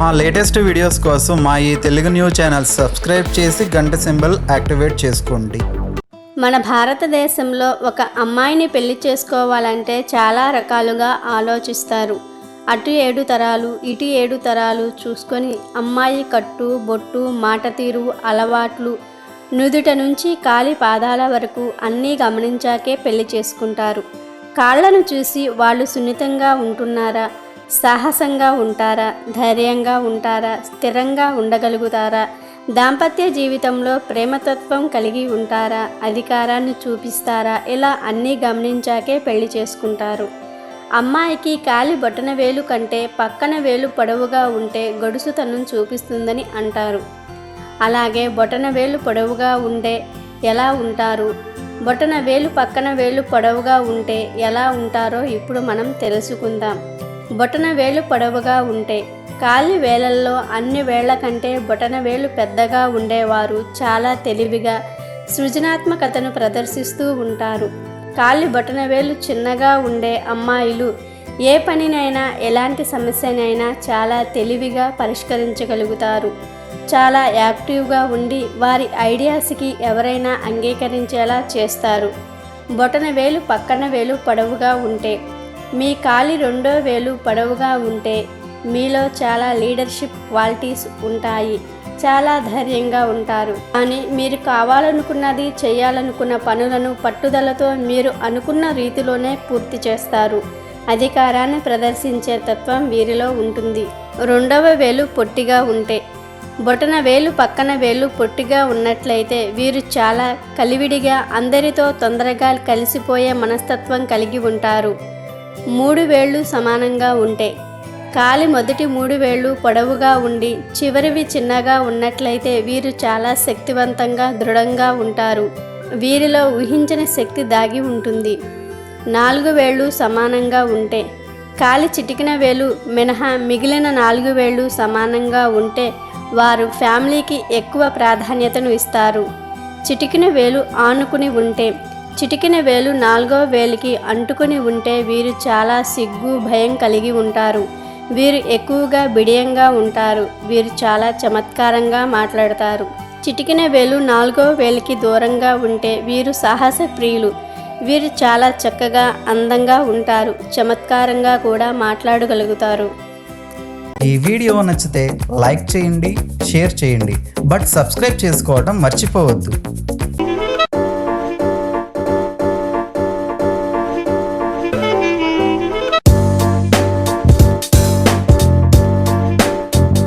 మా latest videos కోసం మా ఈ తెలుగు న్యూస్ ఛానల్ సబ్స్క్రైబ్ చేసి గంట సింబల్ యాక్టివేట్ చేసుకోండి. మన భారతదేశంలో ఒక అమ్మాయిని పెళ్ళి చేసుకోవాలంటే చాలా రకాలుగా ఆలోచిస్తారు. అటు ఏడు తరాలు ఇటు ఏడు తరాలు చూసుకొని అమ్మాయి కట్టు బొట్టు మాట తీరు అలవాట్లు నుదుట నుంచి కాలి పాదాల వరకు అన్నీ గమనించాకే పెళ్ళి చేసుకుంటారు. కాళ్ళను చూసి వాళ్ళు సున్నితంగా ఉంటున్నారా? సాహసంగా ఉంటారా? ధైర్యంగా ఉంటారా? స్థిరంగా ఉండగలుగుతారా? దాంపత్య జీవితంలో ప్రేమతత్వం కలిగి ఉంటారా? అధికారాన్ని చూపిస్తారా? ఇలా అన్నీ గమనించాకే పెళ్ళి చేసుకుంటారు. అమ్మాయికి కాలి బొటన వేలు కంటే పక్కన వేలు పొడవుగా ఉంటే గడుసుతనం చూపిస్తుందని అంటారు. అలాగే బొటన వేలు పొడవుగా ఉండే ఎలా ఉంటారు? బొటన వేలు పక్కన వేలు పొడవుగా ఉంటే ఎలా ఉంటారో ఇప్పుడు మనం తెలుసుకుందాం. బొటన వేలు పొడవుగా ఉంటే కాలి వేలల్లో అన్ని వేళ్ళ కంటే బొటన వేలు పెద్దగా ఉండేవారు. చాలా తెలివిగా సృజనాత్మకతను ప్రదర్శిస్తూ ఉంటారు. కాలి బొటన వేలు చిన్నగా ఉండే అమ్మాయిలు ఏ పనినైనా ఎలాంటి సమస్యనైనా చాలా తెలివిగా పరిష్కరించగలుగుతారు. చాలా యాక్టివ్గా ఉండి వారి ఐడియాస్కి ఎవరైనా అంగీకరించేలా చేస్తారు. బొటన వేలు పక్కన వేలు పొడవుగా ఉంటే మీ కాలి రెండో వేలు పొడవుగా ఉంటే మీలో చాలా లీడర్షిప్ క్వాలిటీస్ ఉంటాయి. చాలా ధైర్యంగా ఉంటారు. కానీ మీరు కావాలనుకున్నది చేయాలనుకున్న పనులను పట్టుదలతో మీరు అనుకున్న రీతిలోనే పూర్తి చేస్తారు. అధికారాన్ని ప్రదర్శించే తత్వం వీరిలో ఉంటుంది. రెండవ వేలు పొట్టిగా ఉంటే బొటన వేలు పక్కన వేలు పొట్టిగా ఉన్నట్లయితే వీరు చాలా కలివిడిగా అందరితో తొందరగా కలిసిపోయే మనస్తత్వం కలిగి ఉంటారు. మూడు వేళ్ళు సమానంగా ఉంటే కాలి మొదటి మూడు వేళ్ళు పొడవుగా ఉండి చివరివి చిన్నగా ఉన్నట్లయితే వీరు చాలా శక్తివంతంగా దృఢంగా ఉంటారు. వీరిలో ఊహించని శక్తి దాగి ఉంటుంది. నాలుగు వేళ్ళు సమానంగా ఉంటే కాలి చిటికిన వేలు మినహా మిగిలిన నాలుగు వేళ్ళు సమానంగా ఉంటే వారు ఫ్యామిలీకి ఎక్కువ ప్రాధాన్యతను ఇస్తారు. చిటికిన వేలు ఆనుకుని ఉంటే చిటికిన వేలు నాలుగో వేలికి అంటుకుని ఉంటే వీరు చాలా సిగ్గు భయం కలిగి ఉంటారు. వీరు ఎక్కువగా బిడియంగా ఉంటారు. వీరు చాలా చమత్కారంగా మాట్లాడతారు. చిటికిన వేలు నాలుగో వేలికి దూరంగా ఉంటే వీరు సాహస ప్రియులు. వీరు చాలా చక్కగా అందంగా ఉంటారు. చమత్కారంగా కూడా మాట్లాడగలుగుతారు. ఈ వీడియో నచ్చితే లైక్ చేయండి షేర్ చేయండి. బట్ సబ్స్క్రైబ్ చేసుకోవడం మర్చిపోవద్దు.